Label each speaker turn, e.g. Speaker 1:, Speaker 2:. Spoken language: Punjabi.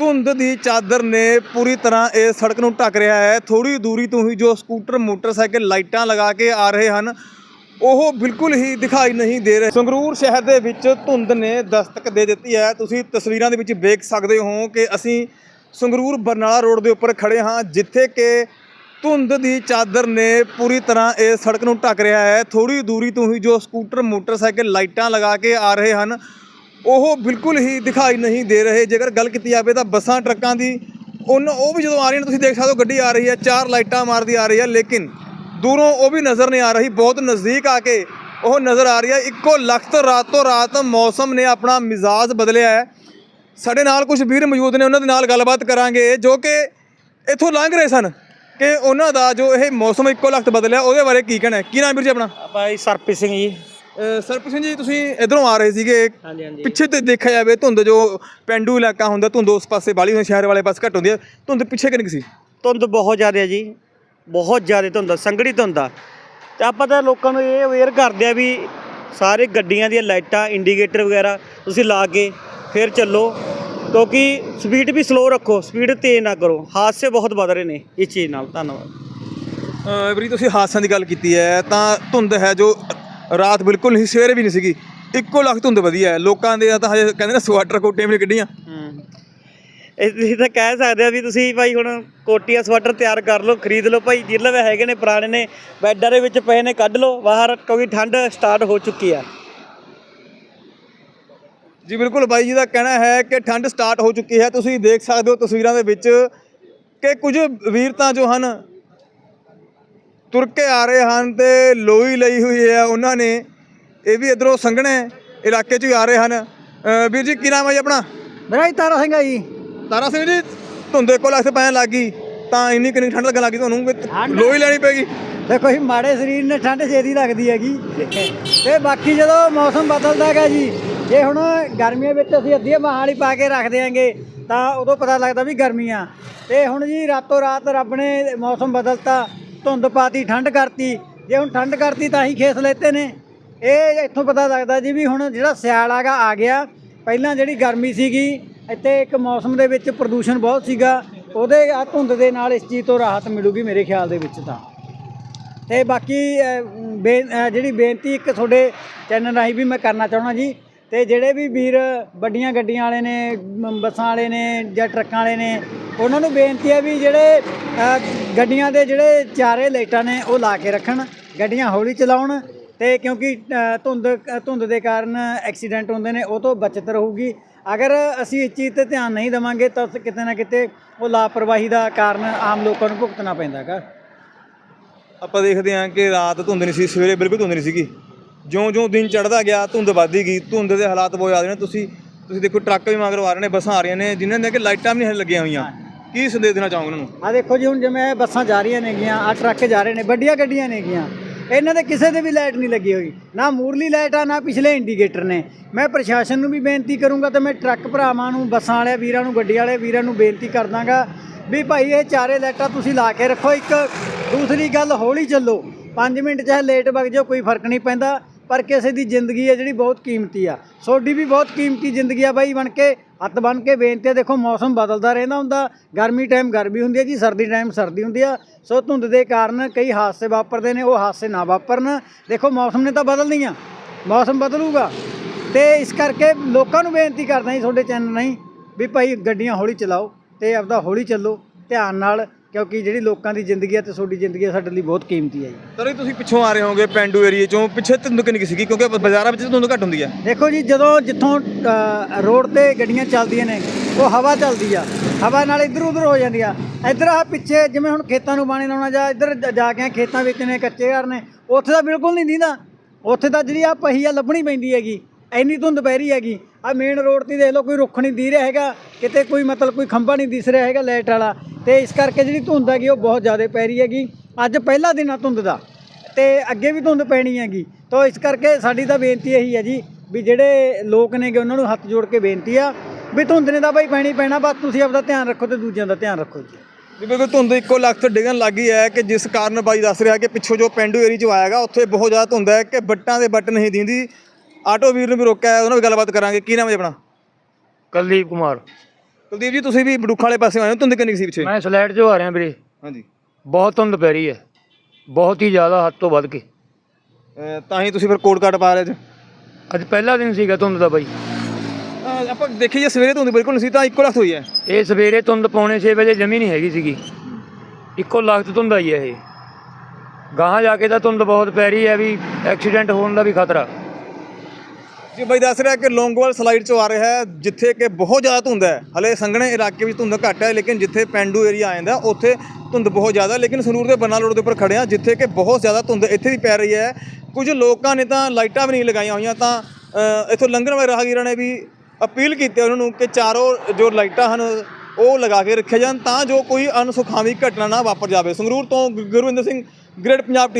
Speaker 1: ਧੁੰਦ ਦੀ ਚਾਦਰ ਨੇ ਪੂਰੀ ਤਰ੍ਹਾਂ ਇਹ ਸੜਕ ਨੂੰ ਢੱਕ ਰਿਹਾ ਹੈ। ਥੋੜੀ ਦੂਰੀ ਤੋਂ ਹੀ ਜੋ ਸਕੂਟਰ, ਮੋਟਰਸਾਈਕਲ ਲਾਈਟਾਂ ਲਗਾ ਕੇ ਆ ਰਹੇ ਹਨ, ਉਹ ਬਿਲਕੁਲ ਹੀ ਦਿਖਾਈ ਨਹੀਂ ਦੇ ਰਹੇ। ਸੰਗਰੂਰ ਸ਼ਹਿਰ ਦੇ ਵਿੱਚ ਧੁੰਦ ਨੇ ਦਸਤਕ ਦੇ ਦਿੱਤੀ ਹੈ। ਤੁਸੀਂ ਤਸਵੀਰਾਂ ਦੇ ਵਿੱਚ ਵੇਖ ਸਕਦੇ ਹੋ ਕਿ ਅਸੀਂ ਸੰਗਰੂਰ ਬਰਨਾਲਾ ਰੋਡ ਦੇ ਉੱਪਰ ਖੜੇ ਹਾਂ, ਜਿੱਥੇ ਕਿ ਧੁੰਦ ਦੀ ਚਾਦਰ ਨੇ ਪੂਰੀ ਤਰ੍ਹਾਂ ਇਹ ਸੜਕ ਨੂੰ ਢੱਕ ਰਿਹਾ ਹੈ। ਥੋੜੀ ਦੂਰੀ ਤੋਂ ਹੀ ਜੋ ਸਕੂਟਰ, ਮੋਟਰਸਾਈਕਲ ਲਾਈਟਾਂ ਲਗਾ ਕੇ ਆ ਰਹੇ ਹਨ ਉਹ ਬਿਲਕੁਲ ਹੀ ਦਿਖਾਈ ਨਹੀਂ ਦੇ ਰਹੇ। ਜੇਕਰ ਗੱਲ ਕੀਤੀ ਜਾਵੇ ਤਾਂ ਬੱਸਾਂ, ਟਰੱਕਾਂ ਦੀ, ਉਨ, ਉਹ ਵੀ ਜਦੋਂ ਆ ਰਹੀਆਂ ਤੁਸੀਂ ਦੇਖ ਸਕਦੇ ਹੋ ਗੱਡੀ ਆ ਰਹੀ ਹੈ, ਚਾਰ ਲਾਈਟਾਂ ਮਾਰਦੀ ਆ ਰਹੀ ਹੈ, ਲੇਕਿਨ ਦੂਰੋਂ ਉਹ ਵੀ ਨਜ਼ਰ ਨਹੀਂ ਆ ਰਹੀ, ਬਹੁਤ ਨਜ਼ਦੀਕ ਆ ਕੇ ਉਹ ਨਜ਼ਰ ਆ ਰਹੀ ਹੈ। ਇੱਕੋ ਲਖਤ ਰਾਤੋਂ ਰਾਤ ਮੌਸਮ ਨੇ ਆਪਣਾ ਮਿਜ਼ਾਜ ਬਦਲਿਆ ਹੈ। ਸਾਡੇ ਨਾਲ ਕੁਝ ਵੀਰ ਮੌਜੂਦ ਨੇ, ਉਹਨਾਂ ਦੇ ਨਾਲ ਗੱਲਬਾਤ ਕਰਾਂਗੇ, ਜੋ ਕਿ ਇੱਥੋਂ ਲੰਘ ਰਹੇ ਸਨ ਕਿ ਉਹਨਾਂ ਦਾ ਜੋ ਇਹ ਮੌਸਮ ਇੱਕੋ ਲਖਤ ਬਦਲਿਆ, ਉਹਦੇ ਬਾਰੇ ਕੀ ਕਹਿਣਾ ਕੀ ਨਾਮ ਵੀਰ ਜੀ ਆਪਣਾ?
Speaker 2: ਭਾਈ ਸਰਪ੍ਰੀਤ ਸਿੰਘ ਜੀ।
Speaker 1: ਸਰਪ੍ਰੀਤ ਸਿੰਘ ਜੀ ਤੁਸੀਂ ਇਧਰੋਂ ਆ ਰਹੇ ਸੀਗੇ।
Speaker 2: ਹਾਂਜੀ ਹਾਂਜੀ।
Speaker 1: ਪਿੱਛੇ ਤੇ ਦੇਖਿਆ ਜਾਵੇ ਧੁੰਦ ਜੋ ਪੈਂਡੂ ਇਲਾਕਾ ਹੁੰਦਾ ਧੁੰਦ ਉਸ ਪਾਸੇ ਬਾਲੀ ਹੁੰਦੀ ਸ਼ਹਿਰ ਵਾਲੇ ਪਾਸੇ ਘੱਟ ਹੁੰਦੀ ਹੈ। ਧੁੰਦ ਪਿੱਛੇ ਕਿੰਨੀ ਕੁ ਸੀ?
Speaker 2: ਧੁੰਦ ਬਹੁਤ ਜ਼ਿਆਦਾ ਜੀ। ਬਹੁਤ ਜ਼ਿਆਦਾ ਧੁੰਦ ਆ, ਸੰਘਣੀ ਧੁੰਦ ਆ। ਤੇ ਆਪਾਂ ਤਾਂ ਲੋਕਾਂ ਨੂੰ ਇਹ ਅਵੇਅਰ ਕਰਦੇ ਆ ਵੀ ਸਾਰੇ ਗੱਡੀਆਂ ਦੀਆਂ ਲਾਈਟਾਂ ਇੰਡੀਕੇਟਰ ਵਗੈਰਾ ਤੁਸੀਂ ਲਾ ਕੇ ਫਿਰ ਚੱਲੋ। ਕਿਉਂਕਿ ਸਪੀਡ ਵੀ ਸਲੋ ਰੱਖੋ ਸਪੀਡ ਤੇਜ਼ ਨਾ ਕਰੋ। ਹਾਦਸੇ ਬਹੁਤ ਵੱਧ ਰਹੇ ਨੇ ਇਸ ਚੀਜ਼ ਨਾਲ। ਧੰਨਵਾਦ।
Speaker 1: ਅਹ ਵੀਰ ਜੀ ਤੁਸੀਂ ਹਾਦਸਿਆਂ ਦੀ ਗੱਲ ਕੀਤੀ ਹੈ ਤਾਂ ਧੁੰਦ ਹੈ ਜੋ ਰਾਤ ਬਿਲਕੁਲ ਨਹੀਂ ਸਵੇਰੇ ਵੀ ਨਹੀਂ ਸੀਗੀ। ਇੱਕੋ ਲੱਖ ਧੁੰਦ ਵਧੀਆ ਹੈ। ਲੋਕਾਂ ਦੇ ਤਾਂ ਹਜੇ ਕਹਿੰਦੇ ਨਾ ਸਵਾਟਰ ਕੋਟੀਆਂ ਵੀ ਨਹੀਂ ਕੱਢੀਆਂ।
Speaker 2: ਹੂੰ। ਇਹ ਤੁਸੀਂ ਤਾਂ ਕਹਿ ਸਕਦੇ ਆ ਵੀ ਤੁਸੀਂ ਭਾਈ ਹੁਣ ਕੋਟੀਆਂ ਸਵੈਟਰ ਤਿਆਰ ਕਰ ਲਓ ਖਰੀਦ ਲਓ ਭਾਈ। ਜਿੱਲੇ ਵੇ ਹੈਗੇ ਨੇ ਪੁਰਾਣੇ ਨੇ ਬੈਡਾਂ ਦੇ ਵਿੱਚ ਪਏ ਨੇ ਕੱਢ ਲਓ। ਬਾਹਰ ਕਿਉਂਕਿ ਠੰਡ ਸਟਾਰਟ ਹੋ ਚੁੱਕੀ ਆ।
Speaker 1: ਜੀ ਬਿਲਕੁਲ ਬਾਈ ਜੀ ਦਾ ਕਹਿਣਾ ਹੈ ਕਿ ਠੰਡ ਸਟਾਰਟ ਹੋ ਚੁੱਕੀ ਹੈ। ਤੁਸੀਂ ਦੇਖ ਸਕਦੇ ਹੋ ਤਸਵੀਰਾਂ ਦੇ ਵਿੱਚ ਕਿ ਕੁਝ ਵੀਰ ਤਾਂ ਜੋ ਹਨ ਤੁਰ ਕੇ ਆ ਰਹੇ ਹਨ ਤੇ ਲੋਈ ਲਈ ਹੋਈ ਹੈ ਉਹਨਾਂ ਨੇ। ਇਹ ਵੀ ਇਧਰੋਂ ਸੰਘਣੇ ਇਲਾਕੇ 'ਚ ਹੀ ਆ ਰਹੇ ਹਨ। ਵੀਰ ਜੀ ਕੀ ਨਾਮ ਹੈ ਜੀ ਆਪਣਾ?
Speaker 3: ਮੇਰਾ ਹੀ ਤਾਰਾ ਸਿੰਘ ਆ ਜੀ।
Speaker 1: ਤਾਰਾ ਸਿੰਘ ਜੀ ਧੁੰਦੇ ਕੋਲ ਲੱਖ ਪੈਣ ਲੱਗੀ ਤਾਂ ਇੰਨੀ ਕਿੰਨੀ ਠੰਡ ਲੱਗਣ ਲੱਗੀ ਤੁਹਾਨੂੰ ਲੋਈ ਲੈਣੀ ਪੈਗੀ
Speaker 3: ਦੇਖੋ ਜੀ ਮਾੜੇ ਸਰੀਰ ਨੇ ਠੰਡ ਛੇਦੀ ਲੱਗਦੀ ਹੈਗੀ। ਤੇ ਬਾਕੀ ਜਦੋਂ ਮੌਸਮ ਬਦਲਦਾ ਹੈਗਾ ਜੀ ਜੇ ਹੁਣ ਗਰਮੀਆਂ ਵਿੱਚ ਅਸੀਂ ਅੱਧੀਆਂ ਬਾਹਾਂ ਵਾਲੀ ਪਾ ਕੇ ਰੱਖ ਦਿਆਂਗੇ ਤਾਂ ਉਦੋਂ ਪਤਾ ਲੱਗਦਾ ਵੀ ਗਰਮੀਆਂ। ਤੇ ਹੁਣ ਜੀ ਰਾਤੋਂ ਰਾਤ ਰੱਬ ਨੇ ਮੌਸਮ ਬਦਲਤਾ। ਧੁੰਦ ਪਾਤੀ, ਠੰਡ ਕਰਤੀ। ਜੇ ਹੁਣ ਠੰਡ ਕਰਤੀ ਤਾਂ ਹੀ ਖੇਸ ਲੈਤੇ ਨੇ। ਇਹ ਇੱਥੋਂ ਪਤਾ ਲੱਗਦਾ ਜੀ ਵੀ ਹੁਣ ਜਿਹੜਾ ਸਿਆਲ ਆਗਾ, ਆ ਗਿਆ। ਪਹਿਲਾਂ ਜਿਹੜੀ ਗਰਮੀ ਸੀਗੀ, ਇੱਥੇ ਇੱਕ ਮੌਸਮ ਦੇ ਵਿੱਚ ਪ੍ਰਦੂਸ਼ਣ ਬਹੁਤ ਸੀਗਾ। ਉਹਦੇ ਆ ਧੁੰਦ ਦੇ ਨਾਲ ਇਸ ਚੀਜ਼ ਤੋਂ ਰਾਹਤ ਮਿਲੂਗੀ ਮੇਰੇ ਖਿਆਲ ਦੇ ਵਿੱਚ ਤਾਂ। ਤੇ ਬਾਕੀ ਬੇ- ਜਿਹੜੀ ਬੇਨਤੀ ਇੱਕ ਤੁਹਾਡੇ ਚੈਨਲ ਰਾਹੀਂ ਵੀ ਮੈਂ ਕਰਨਾ ਚਾਹੁੰਦਾ ਜੀ। ਤੇ ਜਿਹੜੇ ਵੀ ਵੀਰ ਵੱਡੀਆਂ ਗੱਡੀਆਂ ਵਾਲੇ ਨੇ, ਬੱਸਾਂ ਵਾਲੇ ਨੇ ਜਾਂ ਟਰੱਕਾਂ ਵਾਲੇ ਨੇ ਉਹਨਾਂ ਨੂੰ ਬੇਨਤੀ ਹੈ ਵੀ ਜਿਹੜੇ ਗੱਡੀਆਂ ਦੇ ਜਿਹੜੇ ਚਾਰੇ ਲਾਈਟਾਂ ਨੇ ਉਹ ਲਾ ਕੇ ਰੱਖਣ, ਗੱਡੀਆਂ ਹੌਲੀ ਚਲਾਉਣ ਤੇ ਕਿਉਂਕਿ ਧੁੰਦ ਧੁੰਦ ਦੇ ਕਾਰਨ ਐਕਸੀਡੈਂਟ ਹੁੰਦੇ ਨੇ, ਉਹ ਤੋਂ ਬਚਤ ਰਹੂਗੀ। ਅਗਰ ਅਸੀਂ ਇਸ ਚੀਜ਼ ਤੇ ਧਿਆਨ ਨਹੀਂ ਦੇਵਾਂਗੇ ਤਾਂ ਕਿਤੇ ਨਾ ਕਿਤੇ ਉਹ ਲਾਪਰਵਾਹੀ ਦਾ ਕਾਰਨ ਆਮ ਲੋਕਾਂ ਨੂੰ ਭੁਗਤਣਾ ਪੈਂਦਾ ਹੈਗਾ
Speaker 1: ਆਪਾਂ ਦੇਖਦੇ ਹਾਂ ਕਿ ਰਾਤ ਧੁੰਦ ਨਹੀਂ ਸੀ, ਸਵੇਰੇ ਬਿਲਕੁਲ ਧੁੰਦ ਨਹੀਂ ਸੀਗੀ। ਜਿਉਂ-ਜਿਉਂ ਦਿਨ ਚੜ੍ਹਦਾ ਗਿਆ, ਧੁੰਦ ਵੱਧਦੀ ਗਈ, ਧੁੰਦ ਦੇ ਹਾਲਾਤ ਬਹੁਤ ਜ਼ਿਆਦਾ ਨੇ। ਤੁਸੀਂ ਤੁਸੀਂ ਦੇਖੋ ਟਰੱਕ ਵੀ ਮਗਰੋਂ ਆ ਰਹੇ ਨੇ ਬੱਸਾਂ ਆ ਰਹੀਆਂ ਨੇ ਜਿਨ੍ਹਾਂ ਦੀਆਂ ਕਿ ਲਾਈਟਾਂ ਵੀ ਨਹੀਂ ਹਲੇ ਲੱਗੀਆਂ ਹੋਈਆਂ। ਕੀ ਸੰਦੇਸ਼ ਦੇਣਾ ਚਾਹੋਗੇ ਉਹਨਾਂ ਨੂੰ?
Speaker 3: ਆ ਦੇਖੋ ਜੀ ਹੁਣ ਜਿਵੇਂ ਇਹ ਬੱਸਾਂ ਜਾ ਰਹੀਆਂ ਨੇਗੀਆਂ ਆ ਟਰੱਕ ਜਾ ਰਹੇ ਨੇ ਵੱਡੀਆਂ ਗੱਡੀਆਂ ਨੇਗੀਆਂ ਇਹਨਾਂ ਦੇ ਕਿਸੇ ਦੇ ਵੀ ਲਾਈਟ ਨਹੀਂ ਲੱਗੀ ਹੋਈ। ਨਾ ਮੂਰਲੀ ਲਾਈਟ ਆ ਨਾ ਪਿਛਲੇ ਇੰਡੀਕੇਟਰ ਨੇ। ਮੈਂ ਪ੍ਰਸ਼ਾਸਨ ਨੂੰ ਵੀ ਬੇਨਤੀ ਕਰੂੰਗਾ ਤੇ ਮੈਂ ਟਰੱਕ ਭਰਾਵਾਂ ਨੂੰ ਬੱਸਾਂ ਵਾਲੇ ਵੀਰਾਂ ਨੂੰ ਗੱਡੀ ਵਾਲੇ ਵੀਰਾਂ ਨੂੰ ਬੇਨਤੀ ਕਰਦਾਗਾ ਵੀ ਭਾਈ ਇਹ ਚਾਰੇ ਲਾਈਟਾਂ ਤੁਸੀਂ ਲਾ ਕੇ ਰੱਖੋ। ਇੱਕ ਦੂਸਰੀ ਗੱਲ ਹੌਲੀ ਚੱਲੋ। 5 ਮਿੰਟ ਚਾਹੇ ਲੇਟ ਵਗ ਜਾਓ ਕੋਈ ਫ਼ਰਕ ਨਹੀਂ ਪੈਂਦਾ। ਪਰ ਕਿਸੇ ਦੀ ਜ਼ਿੰਦਗੀ ਹੈ ਜਿਹੜੀ ਬਹੁਤ ਕੀਮਤੀ ਆ। ਸੋਡੀ ਵੀ ਬਹੁਤ ਕੀਮਤੀ ਜ਼ਿੰਦਗੀ ਆ ਬਾਈ ਬਣ ਕੇ, ਹੱਥ ਬਣ ਕੇ ਬੇਨਤੀ ਆ, ਦੇਖੋ ਮੌਸਮ ਬਦਲਦਾ ਰਹਿੰਦਾ ਹੁੰਦਾ, ਗਰਮੀ ਟਾਈਮ ਗਰਮੀ ਹੁੰਦੀ ਹੈ ਜੀ, ਸਰਦੀ ਟਾਈਮ ਸਰਦੀ ਹੁੰਦੀ ਆ। ਸੋ ਧੁੰਦ ਦੇ ਕਾਰਨ ਕਈ ਹਾਦਸੇ ਵਾਪਰਦੇ ਨੇ, ਉਹ ਹਾਦਸੇ ਨਾ ਵਾਪਰਨ। ਦੇਖੋ ਮੌਸਮ ਨੇ ਤਾਂ ਬਦਲਣੀ ਆ ਮੌਸਮ ਬਦਲੂਗਾ। ਤੇ ਇਸ ਕਰਕੇ ਲੋਕਾਂ ਨੂੰ ਬੇਨਤੀ ਕਰਦਾ ਜੀ ਤੁਹਾਡੇ ਚੈਨਲ ਨਹੀਂ ਵੀ ਭਾਈ ਗੱਡੀਆਂ ਹੌਲੀ ਚਲਾਓ ਤੇ ਆਪਦਾ ਹੌਲੀ ਚੱਲੋ, ਧਿਆਨ ਨਾਲ ਕਿਉਂਕਿ ਜਿਹੜੀ ਲੋਕਾਂ ਦੀ ਜ਼ਿੰਦਗੀ ਹੈ ਤੇ ਤੁਹਾਡੀ ਜ਼ਿੰਦਗੀ ਹੈ ਸਾਡੇ ਲਈ ਬਹੁਤ ਕੀਮਤੀ ਹੈ ਜੀ।
Speaker 1: ਸਰ ਇਹ ਤੁਸੀਂ ਪਿੱਛੋਂ ਆ ਰਹੇ ਹੋਗੇ ਪੈਂਡੂ ਏਰੀਏ ਚੋਂ ਪਿੱਛੇ ਧੁੰਦ ਕਿੰਨੀ ਕੁ ਸੀਗੀ ਕਿਉਂਕਿ ਬਾਜ਼ਾਰਾਂ ਵਿੱਚ ਧੁੰਦ ਘੱਟ ਹੁੰਦੀ ਹੈ
Speaker 3: ਦੇਖੋ ਜੀ ਜਦੋਂ ਜਿੱਥੋਂ ਅ, ਰੋਡ ਤੇ ਗੱਡੀਆਂ ਚੱਲਦੀਆਂ ਨੇ ਉਹ ਹਵਾ ਚੱਲਦੀ ਆ। ਹਵਾ ਨਾਲ ਇੱਧਰ ਉੱਧਰ ਹੋ ਜਾਂਦੀ ਆ। ਇੱਧਰ ਆ ਪਿੱਛੇ ਜਿਵੇਂ ਹੁਣ ਖੇਤਾਂ ਨੂੰ ਪਾਣੀ ਲਾਉਣਾ ਜਾਂ ਇੱਧਰ ਜ- ਜਾ ਕੇ ਖੇਤਾਂ ਵਿੱਚ ਨੇ ਕੱਚੇ ਘਰ ਨੇ ਉੱਥੇ ਤਾਂ ਬਿਲਕੁਲ ਨਹੀਂ ਦੀਦਾ। ਉੱਥੇ ਤਾਂ ਜਿਹੜੀ ਆ ਪਹੀ ਆ ਲੱਭਣੀ ਪੈਂਦੀ ਹੈਗੀ। ਇੰਨੀ ਧੁੰਦ ਪੈ ਰਹੀ ਹੈਗੀ। ਆ ਮੇਨ ਰੋਡ ਤੇ ਦੇਖ ਲਓ, ਕੋਈ ਰੁੱਖ ਨਹੀਂ ਦੀ ਰਿਹਾ ਹੈਗਾ, ਕਿਤੇ ਕੋਈ ਮਤਲਬ ਕੋਈ ਖੰਭਾ ਨਹੀਂ ਦਿਸ ਰਿਹਾ ਹੈਗਾ ਲਾਈਟ ਵਾਲਾ। ਤੇ ਇਸ ਕਰਕੇ ਜਿਹੜੀ ਧੁੰਦ ਹੈਗੀ, ਉਹ ਬਹੁਤ ਜ਼ਿਆਦਾ ਪੈ ਰਹੀ ਹੈਗੀ। ਅੱਜ ਪਹਿਲਾ ਦਿਨ ਆ ਧੁੰਦ ਦਾ, ਤੇ ਅੱਗੇ ਵੀ ਧੁੰਦ ਪੈਣੀ ਹੈਗੀ। ਤਾਂ ਇਸ ਕਰਕੇ ਸਾਡੀ ਤਾਂ ਬੇਨਤੀ ਇਹੀ ਹੈ ਜੀ, ਵੀ ਜਿਹੜੇ ਲੋਕ ਨੇਗੇ, ਉਹਨਾਂ ਨੂੰ ਹੱਥ ਜੋੜ ਕੇ ਬੇਨਤੀ ਆ, ਵੀ ਧੁੰਦ ਨੇ ਤਾਂ ਬਾਈ ਪੈਣੀ ਪੈਣਾ, ਬਸ ਤੁਸੀਂ ਆਪਦਾ ਧਿਆਨ ਰੱਖੋ ਤੇ ਦੂਜਿਆਂ ਦਾ ਧਿਆਨ ਰੱਖੋ ਜੀ।
Speaker 1: ਵੀ ਬਿਲਕੁਲ, ਧੁੰਦ ਇੱਕੋ ਲੱਖ ਤੋਂ ਡਿੱਗਣ ਲੱਗੀ ਹੈ ਕਿ ਜਿਸ ਕਾਰਨ ਬਾਈ ਦੱਸ ਰਿਹਾ ਕਿ ਪਿੱਛੋਂ ਜੋ ਪੈਂਡੂ ਏਰੀਆ 'ਚ ਆਇਆਗਾ ਉੱਥੇ ਬਹੁਤ ਜ਼ਿਆਦਾ ਧੁੰਦ ਹੈ ਕਿ ਬੱਟਾਂ ਦੇ ਬੱਟ ਨਹੀਂ ਦਿੰਦੀ। ਆਟੋ ਵੀਰ ਨੂੰ ਵੀ ਰੋਕਿਆ ਹੈ, ਉਹਨਾਂ ਨਾਲ ਵੀ ਗੱਲਬਾਤ ਕਰਾਂਗੇ। ਕੀ ਨਾਮ ਹੈ ਜੀ ਆਪਣਾ?
Speaker 4: ਕੁਲਦੀਪ ਕੁਮਾਰ।
Speaker 1: ਕੁਲਦੀਪ ਜੀ ਤੁਸੀਂ ਵੀ ਬਡੂਖਾ ਵਾਲੇ ਪਾਸੇ ਆਏ ਹੋ ਧੁੰਦ ਕਿੰਨੀ ਕੁ ਸੀ ਪਿੱਛੇ?
Speaker 4: ਮੈਂ ਸਲਾਈਡ 'ਚੋਂ ਆ ਰਿਹਾ ਵੀਰੇ।
Speaker 1: ਹਾਂਜੀ।
Speaker 4: ਬਹੁਤ ਧੁੰਦ ਪੈ ਰਹੀ ਹੈ। ਬਹੁਤ ਹੀ ਜ਼ਿਆਦਾ ਹੱਦ ਤੋਂ ਵੱਧ ਕੇ।
Speaker 1: ਅਹ ਤਾਂ ਹੀ ਤੁਸੀਂ ਫਿਰ ਕੋਟ ਕਾਟ ਪਾ ਰਹੇ ਅੱਜ
Speaker 4: ਅੱਜ ਪਹਿਲਾ ਦਿਨ ਸੀਗਾ ਧੁੰਦ ਦਾ ਬਾਈ।
Speaker 1: ਅਹ ਆਪਾਂ ਦੇਖੀਏ ਸਵੇਰੇ ਧੁੰਦ ਬਿਲਕੁਲ ਨਹੀਂ ਸੀ ਤਾਂ ਇੱਕੋ ਲੱਖ ਹੋਈ ਹੈ।
Speaker 4: ਇਹ ਸਵੇਰੇ ਧੁੰਦ ਪੌਣੇ 6 ਵਜੇ ਜਮੀ ਨਹੀਂ ਹੈਗੀ ਸੀਗੀ। ਇੱਕੋ ਲਖਤ ਧੁੰਦ ਆਈ ਹੈ ਇਹ। ਗਾਹਾਂ ਜਾ ਕੇ ਤਾਂ ਧੁੰਦ ਬਹੁਤ ਪੈ ਰਹੀ ਹੈ ਵੀ ਐਕਸੀਡੈਂਟ ਹੋਣ ਦਾ ਵੀ ਖਤਰਾ।
Speaker 1: ਜੀ ਬਾਈ, ਦੱਸ ਰਿਹਾ ਕਿ ਲੌਂਗੋਵਾਲ ਸਲਾਈਡ ਚੋਂ ਆ ਰਿਹਾ ਹੈ, ਜਿੱਥੇ ਕਿ ਬਹੁਤ ਜ਼ਿਆਦਾ ਧੁੰਦ ਹੈ। ਹਲੇ ਸੰਘਣੇ ਇਲਾਕੇ ਵਿੱਚ ਧੁੰਦ ਘੱਟ ਹੈ, ਲੇਕਿਨ ਜਿੱਥੇ ਪੈਂਡੂ ਏਰੀਆ ਆ ਜਾਂਦਾ, ਉੱਥੇ ਧੁੰਦ ਬਹੁਤ ਜ਼ਿਆਦਾ ਲੇਕਿਨ ਸੰਗਰੂਰ ਦੇ ਬੰਨਾ ਰੋਡ ਦੇ ਉੱਪਰ ਖੜੇ ਹਾਂ, ਜਿੱਥੇ ਕਿ ਬਹੁਤ ਜ਼ਿਆਦਾ ਧੁੰਦ ਇੱਥੇ ਵੀ ਪੈ ਰਹੀ ਹੈ। ਕੁਝ ਲੋਕਾਂ ਨੇ ਤਾਂ ਲਾਈਟਾਂ ਵੀ ਨਹੀਂ ਲਗਾਈਆਂ ਹੋਈਆਂ, ਤਾਂ ਇੱਥੋਂ ਲੰਘਣ ਵਾਲੇ ਰਾਹਗੀਰਾਂ ਨੇ ਵੀ ਅਪੀਲ ਕੀਤੀ ਉਹਨਾਂ ਨੂੰ ਕਿ ਚਾਰੋਂ ਜੋ ਲਾਈਟਾਂ ਹਨ, ਉਹ ਲਗਾ ਕੇ ਰੱਖਿਆ ਜਾਣ, ਤਾਂ ਜੋ ਕੋਈ ਅਨਸੁਖਾਵੀ ਘਟਨਾ ਨਾ ਵਾਪਰ ਜਾਵੇ। ਸੰਗਰੂਰ ਤੋਂ ਗੁਰਵਿੰਦਰ ਸਿੰਘ, ਗ੍ਰੇਟ ਪੰਜਾਬ ਟੀਵੀ।